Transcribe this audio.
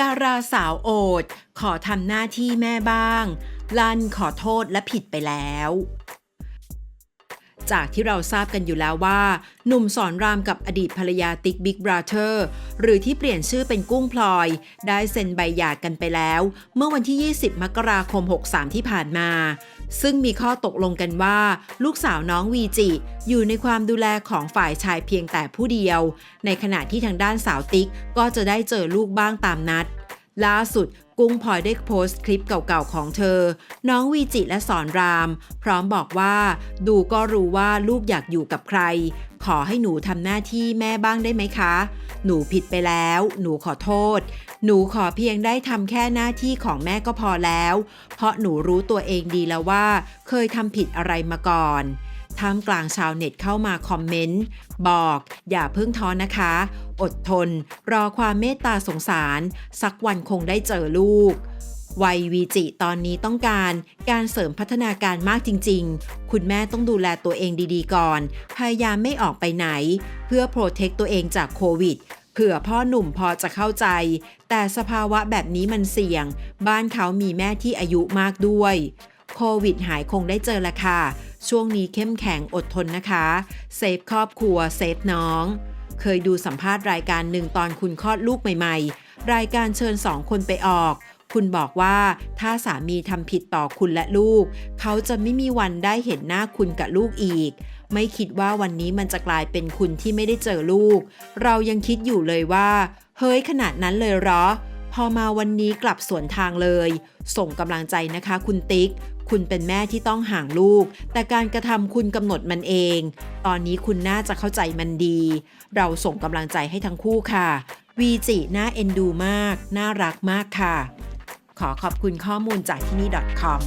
ดาราสาวโอด ขอทำหน้าที่แม่บ้าง ลันขอโทษและผิดไปแล้ว จากที่เราทราบกันอยู่แล้วว่า หนุ่มสอนรามกับอดีตภรรยาติ๊กบิ๊กบราเธอร์หรือที่เปลี่ยนชื่อเป็นกุ้งพลอย ได้เซ็นใบหย่ากันไปแล้ว เมื่อวันที่ 20 มกราคม 63 ที่ผ่านมา ซึ่งมีข้อตกลงกันว่า ลูกสาวน้องวีจิ อยู่ในความดูแลของฝ่ายชายเพียงแต่ผู้เดียว ในขณะที่ทางด้านสาวติ๊กก็จะได้เจอลูกบ้างตามนัดล่าสุด กุ้งพลอยได้โพสต์คลิปเก่าๆของเธอ น้องวีจิและสอนราม พร้อมบอกว่า ดูก็รู้ว่าลูกอยากอยู่กับใคร ขอให้หนูทำหน้าที่แม่บ้างได้ไหมคะ หนูผิดไปแล้ว หนูขอโทษ หนูขอเพียงได้ทำแค่หน้าที่ของแม่ก็พอแล้ว เพราะหนูรู้ตัวเองดีแล้วว่า เคยทำผิดอะไรมาก่อน ท่ามกลางชาวเน็ตเข้ามาคอมเมนต์ บอก อย่าเพิ่งท้อนะคะ อดทน รอความเมตตาสงสาร สักวันคงได้เจอลูกวัยวีจิตอนนี้ต้องการการเสริมพัฒนาการมากจริง ๆ คุณแม่ต้องดูแลตัวเองดีๆ ก่อน พยายามไม่ออกไปไหน เพื่อโปรเทคตัวเองจากโควิดเผื่อพ่อหนุ่มพอจะเข้าใจ แต่สภาวะแบบนี้มันเสี่ยง บ้านเขามีแม่ที่อายุมากด้วย โควิดหายคงได้เจอละค่ะ ช่วงนี้เข้มแข็งอดทนนะคะ เซฟครอบครัว เซฟน้อง เคยดูสัมภาษณ์รายการหนึ่งตอนคุณคลอดลูกใหม่ ๆ รายการเชิญสองคนไปออก คุณบอกว่าถ้าสามีทำผิดต่อคุณและลูก เขาจะไม่มีวันได้เห็นหน้าคุณกับลูกอีก ไม่คิดว่าวันนี้มันจะกลายเป็นคุณที่ไม่ได้เจอลูก เรายังคิดอยู่เลยว่า เฮ้ยขนาดนั้นเลยเหรอ พอมาวันนี้กลับสวนทางเลย ส่งกำลังใจนะคะคุณติ๊ก คุณเป็นแม่ที่ต้องห่างลูก แต่การกระทำคุณกำหนดมันเอง ตอนนี้คุณน่าจะเข้าใจมันดี เราส่งกำลังใจให้ทั้งคู่ค่ะ วีจิน่าเอ็นดูมาก น่ารักมากค่ะ ขอขอบคุณข้อมูลจากที่นี่ .com